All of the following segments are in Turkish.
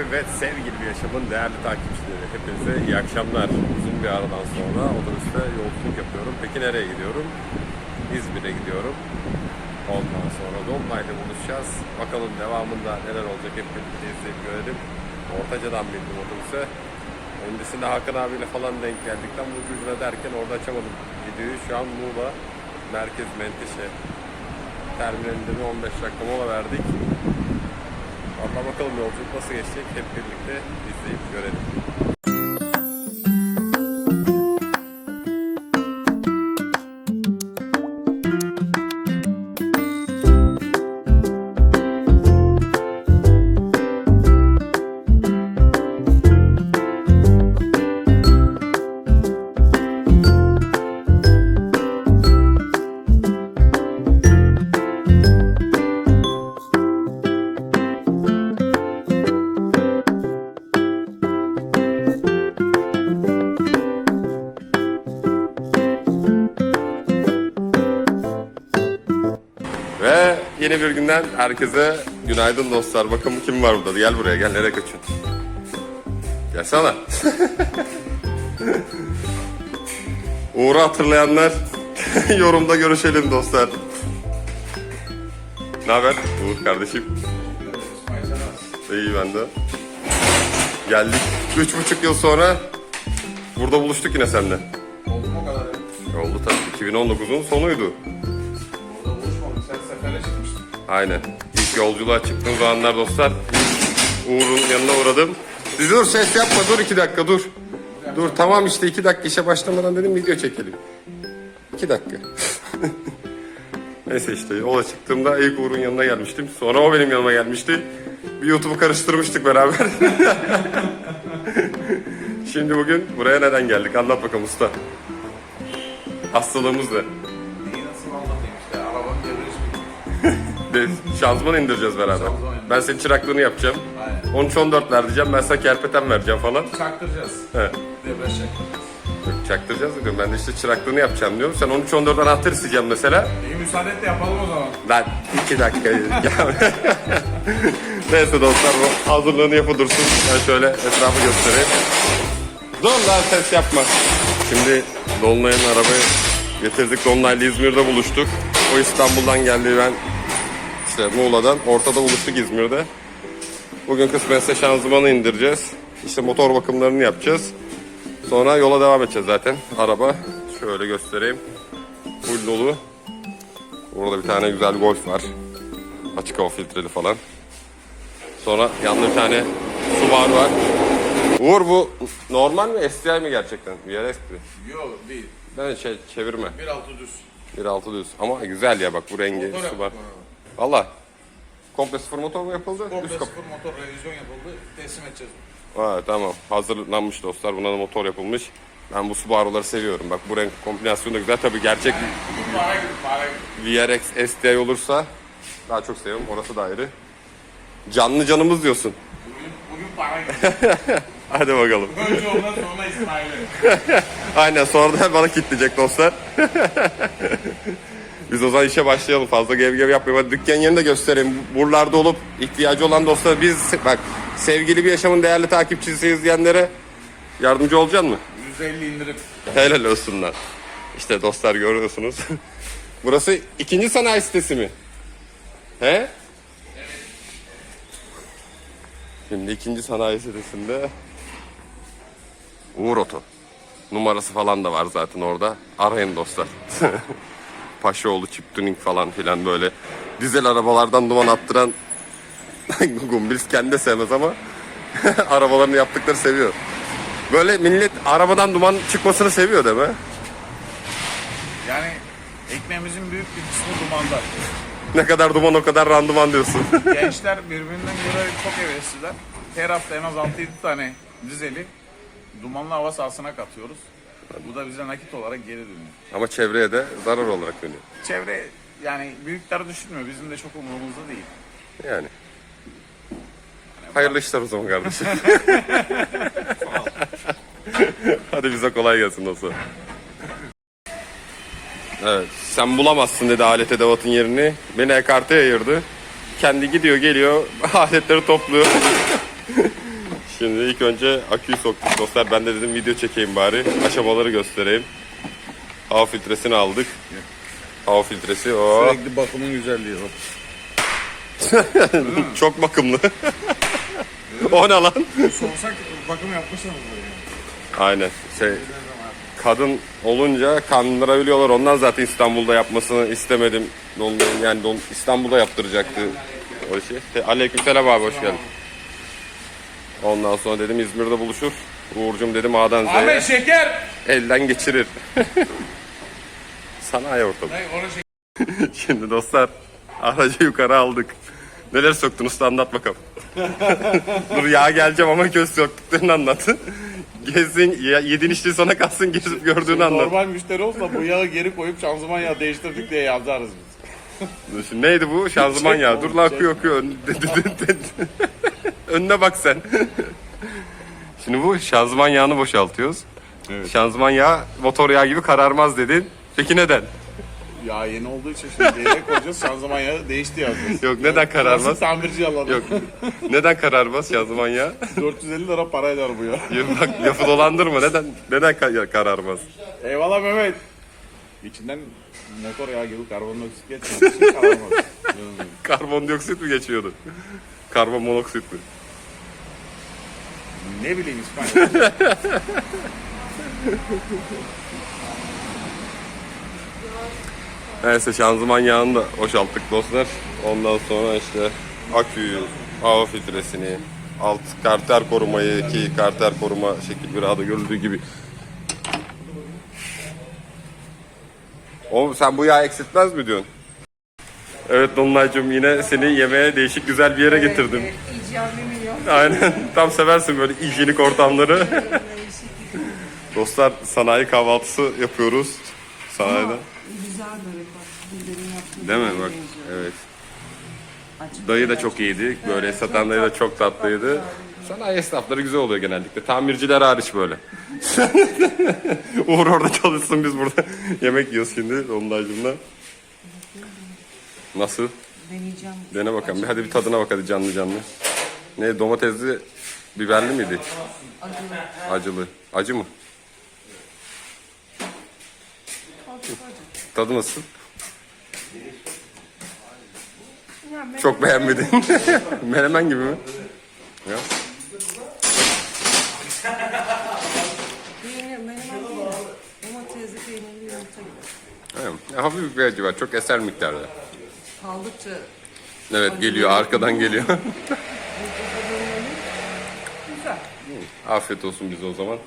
Evet sevgili bir yaşamın değerli takipçileri hepinize iyi akşamlar. Uzun bir aradan sonra otobüste yolculuk yapıyorum. Peki nereye gidiyorum? İzmir'e gidiyorum. Ondan sonra Dolunay'la buluşacağız. Bakalım devamında neler olacak hep birlikte izleyip görelim. Ortaca'dan bindim otobüse. Öncesinde Hakan abiyle falan denk geldik. Tam ucu ucuna derken orada açamadım videoyu. Şu an Muğla Merkez Menteşe terminalinde bir 15 dakika mola verdik. Allah bakalım yolculuk nasıl geçecek hep birlikte izleyip görelim. Yeni bir günden herkese günaydın dostlar. Bakın kim var burada. Gel buraya gel nereye kaçıyorsun? Gelsene. Uğur'u hatırlayanlar yorumda görüşelim dostlar. Ne haber Uğur kardeşim? İyi ben de. Geldik. Üç buçuk yıl sonra burada buluştuk yine seninle. Oldu mu kadar? Oldu tabii. 2019'un sonuydu. Aynen. İlk yolculuğa çıktığım zamanlar dostlar Uğur'un yanına uğradım. Dur ses yapma dur iki dakika dur. Dur tamam işte iki dakika işe başlamadan dedim video çekelim. İki dakika. Neyse işte yola çıktığımda ilk Uğur'un yanına gelmiştim. Sonra o benim yanıma gelmişti. Bir YouTube'u karıştırmıştık beraber. Şimdi bugün buraya neden geldik? Anlat bakalım usta. Hastalığımız ne? De, şanzıman indireceğiz beraber. Ben senin çıraklığını yapacağım. Aynen. 13-14 ver diyeceğim. Ben sana kerpeten vereceğim falan. Çaktıracağız. He. Devreci çaktıracağız. Yok, Çaktıracağız diyorum. Ben de işte çıraklığını yapacağım diyorum. Sen 13-14 anahtar isteyeceğim mesela. İyi müsaade et de yapalım o zaman. Ben iki dakika. Neyse dostlar bu hazırlığını yapı dursun. Ben şöyle etrafı göstereyim. Dur lan ses yapma. Şimdi Dolunay'ın arabayı getirdik. Dolunay'la İzmir'de buluştuk. O İstanbul'dan geldi ben işte Muğla'dan. Ortada buluştuk İzmir'de. Bugün kısmetse şanzımanı indireceğiz. İşte motor bakımlarını yapacağız. Sonra yola devam edeceğiz zaten. Araba şöyle göstereyim. Full dolu. Burada bir tane güzel golf var. Açık hava filtreli falan. Sonra yanında bir tane Subaru var. Uğur bu normal mi STI mi gerçekten? VRS mi? Yok değil. Ben şey çevirme. 1.6 düz. 1.6 düz. Ama güzel ya bak bu rengi Motor Subaru. Valla. Komple sıfır motor mu yapıldı? Komple Üst kap- sıfır motor revizyon yapıldı. Teslim edeceğiz. Ha, tamam. Hazırlanmış dostlar. Buna da motor yapılmış. Ben bu Subaru'ları seviyorum. Bak bu renk kombinasyonu da güzel. Tabii gerçek Bugün para gibi para gibi. VRX STI olursa daha çok seviyorum. Orası da ayrı. Canlı canımız diyorsun. Bugün, bugün para gibi. Hadi bakalım. Önce ondan sonra İsmail'e. Aynen sonra da bana kitleyecek dostlar. Biz o zaman işe başlayalım. Fazla gev gev yapmayalım. Hadi dükkan yerini de göstereyim. Buralarda olup ihtiyacı olan dostlar biz bak sevgili bir yaşamın değerli takipçisi izleyenlere yardımcı olacaksın mı? 150 indirim. Helal olsunlar. İşte dostlar görüyorsunuz. Burası ikinci sanayi sitesi mi? He? Şimdi ikinci sanayi sitesinde Uğur Oto. Numarası falan da var zaten orada. Arayın dostlar. Paşaoğlu çip tuning falan filan böyle dizel arabalardan duman attıran Gumbiliz kendi de sevmez ama arabalarını yaptıkları seviyor. Böyle millet arabadan duman çıkmasını seviyor değil mi? Yani ekmeğimizin büyük bir kısmı dumanda. Ne kadar duman o kadar randıman diyorsun. Gençler birbirinden göre çok hevesliler. Her hafta en az 6-7 tane dizeli dumanlı hava sahasına katıyoruz. Bu da bize nakit olarak geri dönüyor. ama çevreye de zarar olarak dönüyor. Çevre yani büyükler düşünmüyor. Bizim de çok umurumuzda değil. Yani. Hayırlı işler o zaman kardeşim. Hadi bize kolay gelsin dostum. Evet, sen bulamazsın dedi alet edevatın yerini. Beni ekarte ayırdı. Kendi gidiyor geliyor aletleri topluyor. Şimdi ilk önce aküyü soktuk dostlar. Ben de dedim video çekeyim bari. Aşamaları göstereyim. Hava filtresini aldık. Hava filtresi o Sürekli bakımın güzelliği o. çok bakımlı. o ne lan? Sorsak bakım yapmışsınız buraya. Aynen. Şey kadın olunca kandırabiliyorlar. Ondan zaten İstanbul'da yapmasını istemedim. Dolunay'ın yani Dol- İstanbul'da yaptıracaktı o işi. Te- Aleykümselam abi hoş geldin. Ondan sonra dedim İzmir'de buluşur. Uğur'cum dedim A'dan Z'ye Ahmet şeker. elden geçirir. Sanayi ortamı. Dayı şeker. Şimdi dostlar aracı yukarı aldık. Neler söktün usta anlat bakalım. Dur ya geleceğim ama göz söktüklerini anlat. Gezsin, ya, yedin içtiğin sana kalsın gezip gördüğünü anlat. Normal müşteri olsa bu yağı geri koyup şanzıman yağı değiştirdik diye yazarız biz. Şimdi neydi bu? Şanzıman Çek ya. oğlum, Dur lan çek. akıyor akıyor. Ön- Önüne bak sen. Şimdi bu şanzıman yağını boşaltıyoruz. Şanzıman yağı motor yağı gibi kararmaz dedin. Peki neden? Ya yeni olduğu için şimdi geriye koyacağız şanzıman yağı değişti yazacağız. Yok neden kararmaz? Klasik tamirci yalanı. Yok. Neden kararmaz şanzıman yağı? 450 lira para eder bu ya. Ya Bak lafı dolandırma. Neden neden ka- kararmaz? Eyvallah Mehmet. İçinden motor yağı gibi karbondioksit geçmiyor. Şey kalamaz. Karbondioksit mi geçiyordu? Karbon monoksit mi? Ne bileyim İspanya. Neyse şanzıman yağını da boşalttık dostlar. Ondan sonra işte aküyü, hava filtresini, alt karter korumayı ki karter koruma şekil bir adı görüldüğü gibi. O sen bu yağı eksiltmez mi diyorsun? Evet Dolunaycığım yine seni yemeğe değişik güzel bir yere getirdim. İcabı milyon. Aynen tam seversin böyle hijyenik ortamları. Dostlar sanayi kahvaltısı yapıyoruz. Sanayide. Güzel börek bak. Bildiğin yaptığı Değil mi? böreğe Bak benziyor. evet. Açık Dayı da börek. çok iyiydi. Böyle satan dayı da çok tatlıydı. Sanayi esnafları güzel oluyor genellikle. Tamirciler hariç böyle. Uğur orada çalışsın biz burada yemek yiyoruz şimdi Dolunaycığımla. Nasıl? Deneyeceğim. Dene bakalım. Bir hadi bir tadına bak hadi canlı canlı. Ne domatesli biberli miydi? Acılı. Acılı. Acı mı? Tadı nasıl? Ya Çok beğenmedim. Menemen gibi mi? Ya. Evet. Hafif bir acı var. Çok eser miktarda. Kaldıkça Evet geliyor. Arkadan geliyor. güzel. Afiyet olsun bize o zaman.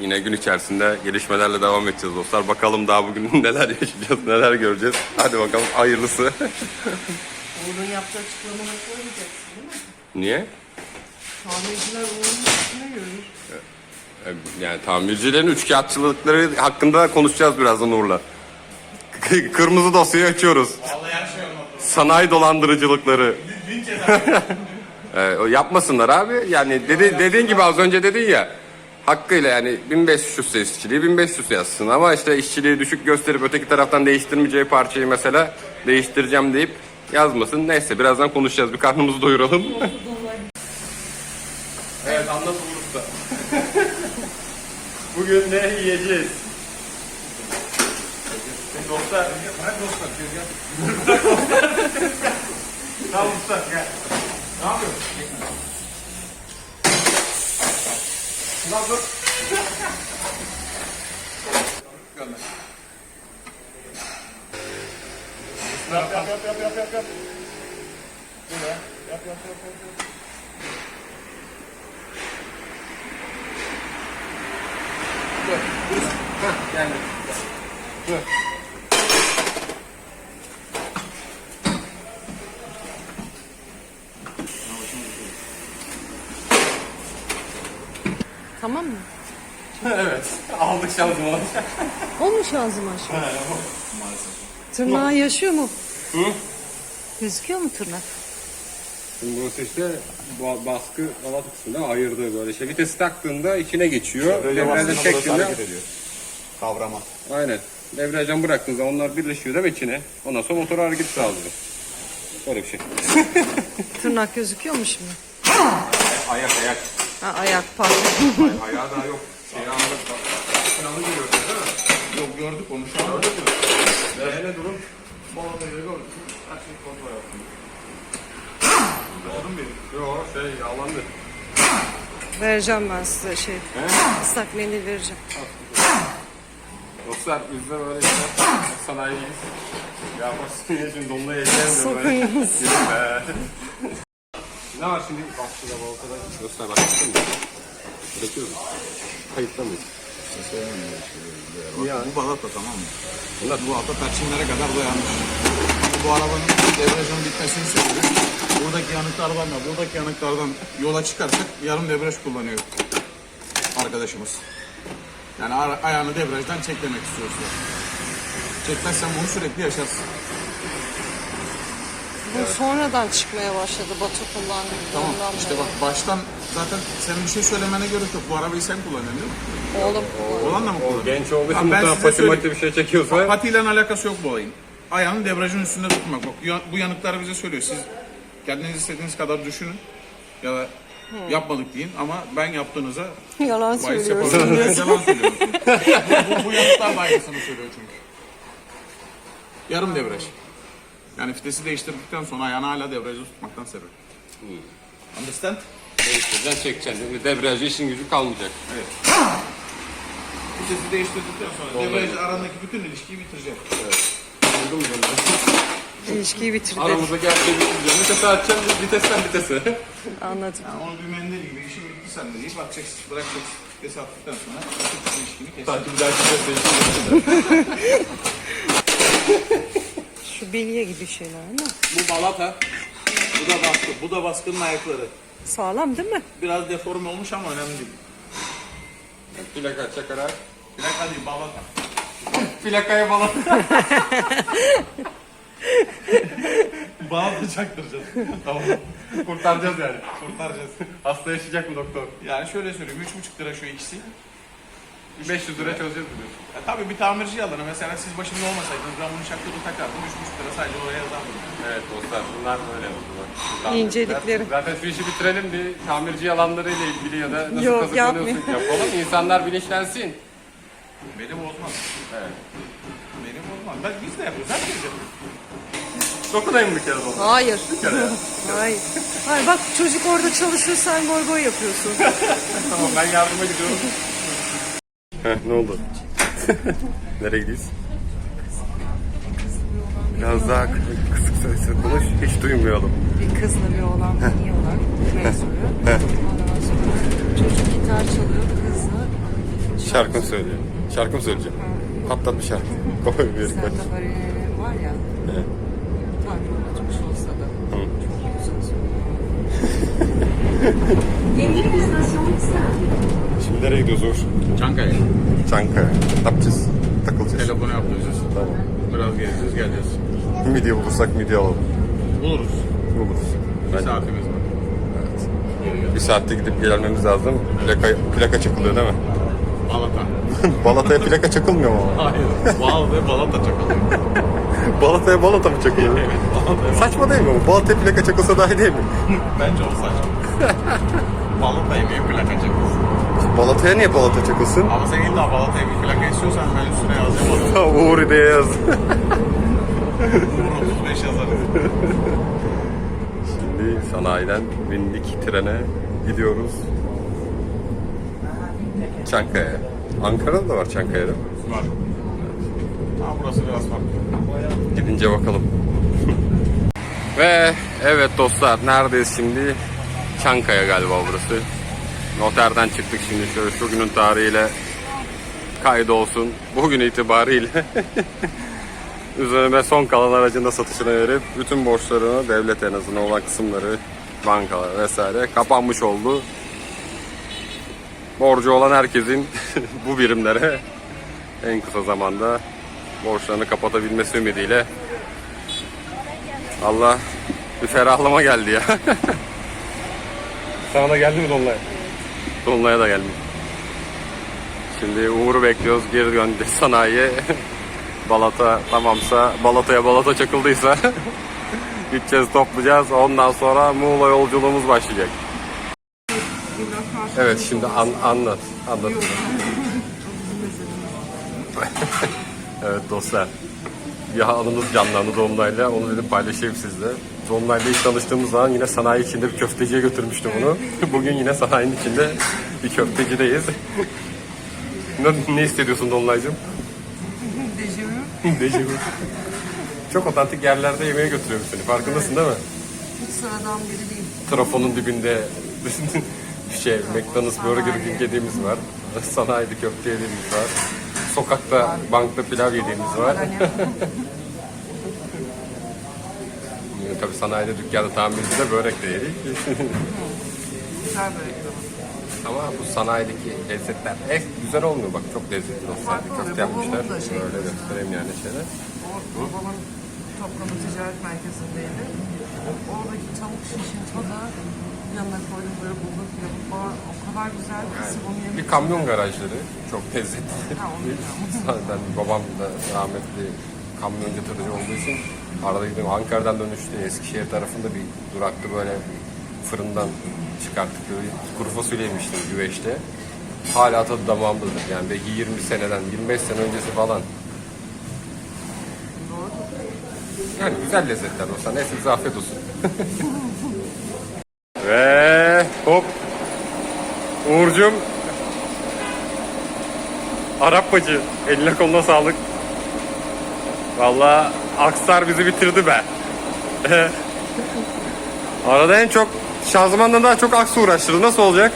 Yine gün içerisinde gelişmelerle devam edeceğiz dostlar. Bakalım daha bugün neler yaşayacağız, neler göreceğiz. Hadi bakalım hayırlısı. Uğur'un yaptığı açıklamaları koymayacaksın değil mi? Niye? Tamirciler Uğur'un üstüne yürür. Yani tamircilerin üçkağıtçılıkları hakkında konuşacağız birazdan Uğur'la. Kırmızı dosyayı açıyoruz. Sanayi dolandırıcılıkları. Ee, o yapmasınlar abi. Yani dedi, dediğin gibi az önce dedin ya. Hakkıyla yani 1500 ise işçiliği 1500 yazsın ama işte işçiliği düşük gösterip öteki taraftan değiştirmeyeceği parçayı mesela değiştireceğim deyip yazmasın. Neyse birazdan konuşacağız. Bir karnımızı doyuralım. evet anlat Uğur Usta. Bugün ne yiyeceğiz? Dostlar. Bırak dostlar. Tamam usta gel. Ne yapıyorsun? Ulan dur. Gönder. Yap yap yap yap yap yap. Dur ya. Yap yap yap yap. yap. Dur. Dur. Heh, geldi. Dur. Tamam mı? evet. Aldık şanzımanı. O mu şanzıman şu? Tırnağı yaşıyor mu? Hı? Gözüküyor mu tırnak? Şimdi burası işte bu baskı alat kısmında ayırdı böyle şey. Vitesi taktığında içine geçiyor. Devrede çektiğinde ediyor. Kavrama. aynen. Devreden bıraktığın zaman onlar birleşiyor değil mi içine? Ondan sonra motor hareket sağlıyor. Böyle bir şey. Tırnak gözüküyor mu şimdi? ayak ayak. Ha, ayak pardon. Ay, ayağı daha yok. Şeyi aldık. Sınavı görüyorsun değil mi? Yok gördük onu şu an. Gördün mü? Ve ne durum? Balatayı gördük. Her şeyi kontrol yaptım. Gördün mü? Yok şey yağlandı. vereceğim ben size şey. Islak mendil vereceğim. Dostlar biz de böyle işte sanayiyiz. Ya fasulye şimdi donla yaşayamıyorum. Sokuyoruz. Gidin be. Ne var şimdi? Bak şurada baltada. Göster bak. Çekiyoruz. Kayıtta mıyız? Bu balata tamam mı? Bunlar Bu ata perçinlere kadar dayanmış. Bu arabanın debriyajın bitmesini sebebi buradaki yanıklardan da buradaki yanıklardan yola çıkarsak yarım debriyaj kullanıyor arkadaşımız. Yani ayağını debriyajdan çek demek istiyorsun. Çekmezsen bunu sürekli yaşarsın. Bu sonradan çıkmaya başladı Batu kullandı. Tamam işte bak baştan zaten senin bir şey söylemene gerek yok. Bu arabayı sen kullanıyorsun değil mi? Oğlum Olan da mı kullanıyor? genç olduğu için ben muhtemelen size pati söyleyeyim. mati bir şey çekiyorsa. Patiyle alakası yok bu olayın. Ayağını debriyajın üstünde tutmak. Bak ya- bu yanıklar bize söylüyor. Siz kendiniz istediğiniz kadar düşünün. Ya da yapmadık deyin ama ben yaptığınıza yalan bahis söylüyorsun. yapabilirim. Yalan söylüyorum. bu, bu, bu yanıklar da aynısını söylüyor çünkü. Yarım debriyaj. Yani vitesi değiştirdikten sonra ayağını hala debriyajı tutmaktan sebep. Understand? Değiştireceksin çekeceksin. Debriyajı işin gücü kalmayacak. Evet. Vitesi değiştirdikten sonra debriyaj arandaki bütün ilişkiyi bitirecek. Bunu? İlişkiyi bitirdi. Aramızdaki her şeyi bitireceğim. Vitesi açacağım, vitesten vitese. Anladım. Yani onu bir mendil gibi işin bitti sende deyip bakacaksın, bırakacaksın. Vitesi attıktan sonra bütün ilişkini kesin. Sanki bir dahaki vites değiştireceksin. Şu bilye gibi şeyler ama Bu balata, bu da baskı. Bu da baskının ayakları. sağlam değil mi? Biraz deforme olmuş ama önemli değil. Plaka çakarak. Plaka değil, balata. Plakaya falan. Balata çaktıracağız. tamam. Kurtaracağız yani. Kurtaracağız. Hasta yaşayacak mı doktor? Yani şöyle söyleyeyim, 3,5 lira şu ikisi. 500 lira çözeceğiz diyorsun. Ya tabii bir tamirci alana mesela siz başımda olmasaydınız ben bunu şaktırı takardım. 3,5 lira sadece oraya yazardım. Evet dostlar bunlar böyle oldular. İncelikleri. Zaten şu işi bitirelim bir tamirci yalanlarıyla ilgili ya da nasıl Yok, kazıklanıyorsun yapalım. İnsanlar bilinçlensin. Beni bozmaz. Evet. Beni bozmaz. Ben, biz de yapıyoruz. Herkes yapıyor. Dokunayım bir kere dostlar. Hayır. kere ya. Hayır. Hayır bak çocuk orada çalışıyor sen goy goy yapıyorsun. Tamam ben yardıma gidiyorum. Heh, ne oldu? Nereye gidiyoruz? Biraz daha kısık sesle konuş, hiç duymayalım. bir kızla bir oğlan oynuyorlar. Mevzuyu. Ondan sonra çocuk gitar çalıyor kızla. Şarkı mı söylüyor? Şarkı mı söyleyeceğim? Patlat bir şarkı. Koy bir koy. Sertab Erener'in var ya. Evet. Tanrı unutmuş olsa da. Hı. Çok güzel söylüyor. Şimdi nereye gidiyoruz Uğur? Çankaya. Çankaya. Ne yapacağız? Takılacağız. Telefonu yaptıracağız. Tamam. Biraz geleceğiz, geleceğiz. Midye bulursak midye alalım. Buluruz. Buluruz. Bir Bence- saatimiz var. Evet. Bir saatte gidip gelmemiz lazım. Plaka, plaka çakılıyor değil mi? Balata. Balata'ya plaka çakılmıyor mu ama? Hayır. Bal ve balata çakalım. Balata'ya balata mı çakılıyor? evet. Balata. Saçma değil mi bu? Balata'ya plaka çakılsa daha iyi değil mi? Bence o saçma. balata yemeği plaka çakılsın. Balata'ya niye balata çakılsın? Ama sen illa balata yemeği plaka istiyorsan ben üstüne yazacağım onu. Uğur diye yaz. Numara 35 yazarız. Şimdi sanayiden bindik trene gidiyoruz. Çankaya. Ankara'da da var Çankaya'da. Var. Ha burası biraz farklı. Gidince bakalım. Ve evet dostlar neredeyiz şimdi? Çankaya galiba burası. Noterden çıktık şimdi şöyle şu günün tarihiyle kaydolsun. Bugün itibariyle üzerime son kalan aracın da satışına verip bütün borçlarını devlet en azından olan kısımları bankalar vesaire kapanmış oldu. Borcu olan herkesin bu birimlere en kısa zamanda borçlarını kapatabilmesi ümidiyle Allah bir ferahlama geldi ya. Sana da geldi mi Dolunay? Dolunay'a da geldi. Şimdi Uğur'u bekliyoruz. Geri döndü sanayiye. Balata tamamsa, balataya balata çakıldıysa gideceğiz toplayacağız. Ondan sonra Muğla yolculuğumuz başlayacak. Evet şimdi an, anlat. Anlat. evet dostlar. Bir anımız canlandı Dolunay'la. Onu dedim paylaşayım sizle. Dolunay'la ilk tanıştığımız zaman yine sanayi içinde bir köfteciye götürmüştüm onu. Bugün yine sanayinin içinde bir köftecideyiz. ne, ne hissediyorsun Dolunay'cığım? Dejavu. Dejavu. Çok otantik yerlerde yemeğe götürüyorum seni. Farkındasın değil mi? Hiç sıradan biri değil. Trafonun dibinde şey McDonald's Burger King yediğimiz var. Sanayide köfte yediğimiz var. Sokakta bankta pilav yediğimiz var. Yani tabii sanayide dükkanda tamircide börek de yedik. güzel börek ama. Bu sanayideki lezzetler eh, güzel olmuyor bak çok lezzetli dostlar. Köfte yapmışlar. Şey- Böyle göstereyim yani şeyler. O babamın toplama ticaret merkezindeydi. Oradaki tavuk şişin tadı yanına koydum böyle bulduk falan. O kadar güzel ki sırf onu yemek Bir kamyon garajları çok lezzetli. Ha, onu ben babam da rahmetli kamyoncu tırcı olduğu için arada gidiyorum. Ankara'dan dönüşte Eskişehir tarafında bir durakta böyle fırından çıkarttık. Böyle kuru fasulye yemiştim güveçte. Hala tadı damağımdadır. Yani belki 20 seneden, 25 sene öncesi falan. Yani güzel lezzetler dostlar. Neyse size afiyet olsun. Ve hop. Uğur'cum Arap bacı. Eline koluna sağlık. Vallahi Aksar bizi bitirdi be. Arada en çok şanzımandan daha çok Aksu uğraştırdı. Nasıl olacak?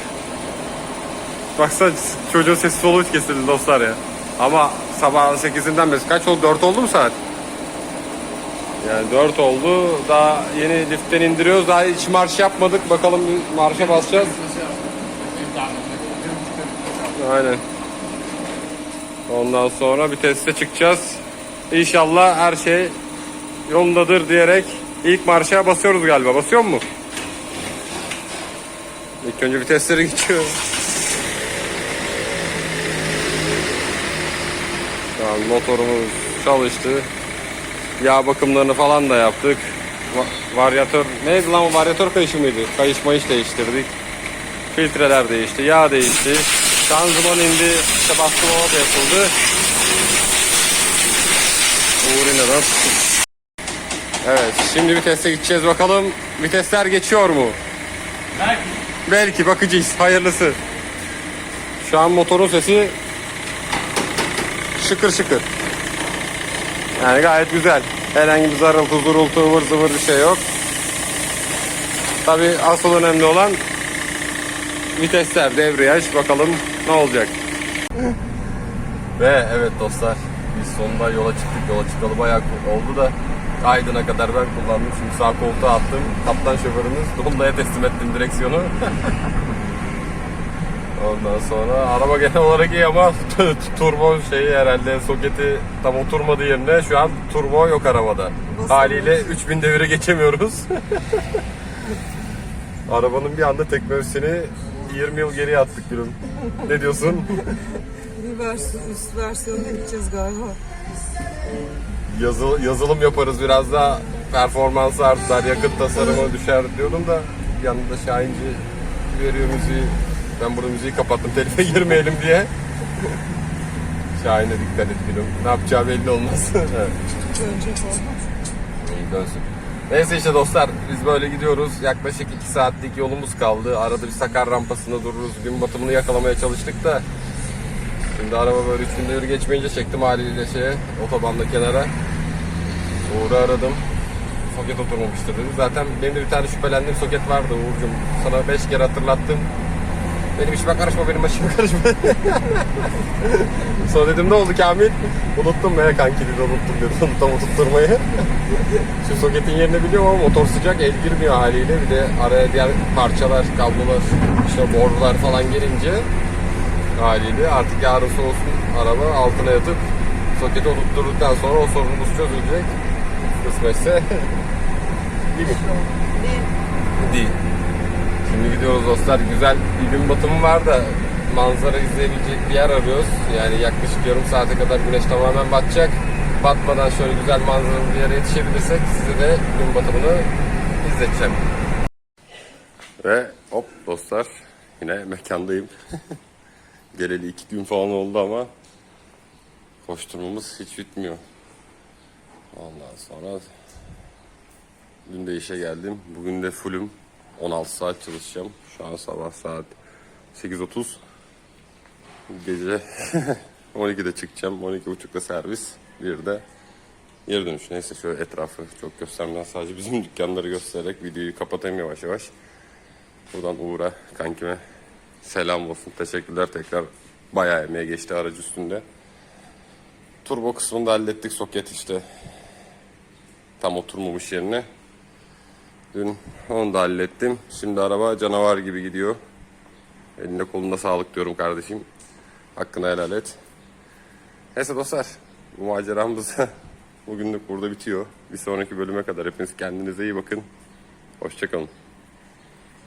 Baksana çocuğun sesi soluğu kesildi dostlar ya. Ama sabah 8'inden beri kaç oldu? 4 oldu mu saat? Yani 4 oldu. Daha yeni liftten indiriyoruz. Daha hiç marş yapmadık. Bakalım marşa basacağız. Aynen. Ondan sonra bir teste çıkacağız. İnşallah her şey yolundadır diyerek ilk marşa basıyoruz galiba. Basıyor mu? İlk önce vitesleri geçiyor. Şu an motorumuz çalıştı. Yağ bakımlarını falan da yaptık. Va- varyatör neydi lan o varyatör kayışı mıydı? Kayış mayış değiştirdik. Filtreler değişti, yağ değişti. Şanzıman indi, işte da yapıldı. Uğur. Evet, şimdi vitese gideceğiz bakalım. Vitesler geçiyor mu? Belki. Belki bakacağız. Hayırlısı. Şu an motorun sesi şıkır şıkır. Yani gayet güzel. Herhangi bir zarıltı, zurultu, ıvır zıvır bir şey yok. Tabi asıl önemli olan vitesler, debriyaj. Bakalım ne olacak. Ve evet dostlar sonunda yola çıktık. Yola çıkalı bayağı oldu da Aydın'a kadar ben kullandım. Şimdi sağ koltuğa attım. Kaptan şoförümüz Dolunay'a teslim ettim direksiyonu. Ondan sonra araba genel olarak iyi ama turbo şeyi herhalde soketi tam oturmadı yerine şu an turbo yok arabada. Haliyle 3000 devire geçemiyoruz. Arabanın bir anda teknolojisini 20 yıl geriye attık gülüm. Ne diyorsun? Bir versiyon, üst versiyonuna gideceğiz galiba. Yazı, yazılım yaparız biraz daha performansı artar, yakıt tasarımı düşer diyordum da yanında Şahinci veriyor müziği. Ben burada müziği kapattım telife girmeyelim diye. Şahin'e dikkat et gülüm. Ne yapacağı belli olmaz. evet. Falan. İyi dönsün. Neyse işte dostlar biz böyle gidiyoruz. Yaklaşık 2 saatlik yolumuz kaldı. Arada bir Sakar rampasında dururuz. Gün batımını yakalamaya çalıştık da. Şimdi araba böyle 3000 devir geçmeyince çektim haliyle şeye otobanda kenara. Uğur'u aradım. Soket oturmamıştır dedi. Zaten benim de bir tane şüphelendiğim soket vardı Uğur'cum. Sana 5 kere hatırlattım. Benim işime karışma, benim başıma karışma. Sonra dedim ne oldu Kamil? Unuttum ya kanki dedi unuttum dedi. Unuttum tutturmayı. Şu soketin yerini biliyorum ama motor sıcak el girmiyor haliyle. Bir de araya diğer parçalar, kablolar, işte borular falan gelince haliyle artık yarın soğusun araba altına yatıp soketi oturtturduktan sonra o sorunumuz çözülecek. Kısmetse değil mi? Değil. Şimdi gidiyoruz dostlar. Güzel bir gün batımı var da manzara izleyebilecek bir yer arıyoruz. Yani yaklaşık yarım saate kadar güneş tamamen batacak. Batmadan şöyle güzel manzaralı bir yere yetişebilirsek size de gün batımını izleteceğim. Ve hop dostlar Yine mekandayım. Geleli iki gün falan oldu ama koşturmamız hiç bitmiyor. Ondan sonra dün de işe geldim. Bugün de fullüm. 16 saat çalışacağım. Şu an sabah saat 8.30. Gece 12'de çıkacağım. 12.30'da servis. Bir de geri dönüş. Neyse şöyle etrafı çok göstermeden sadece bizim dükkanları göstererek videoyu kapatayım yavaş yavaş. Buradan Uğur'a, kankime selam olsun. Teşekkürler tekrar. Bayağı emeğe geçti aracı üstünde. Turbo kısmını da hallettik. Soket işte tam oturmamış yerine. Dün onu da hallettim. Şimdi araba canavar gibi gidiyor. Elinde kolunda sağlık diyorum kardeşim. Hakkını helal et. Neyse dostlar. Bu maceramız bugünlük burada bitiyor. Bir sonraki bölüme kadar hepiniz kendinize iyi bakın. Hoşçakalın.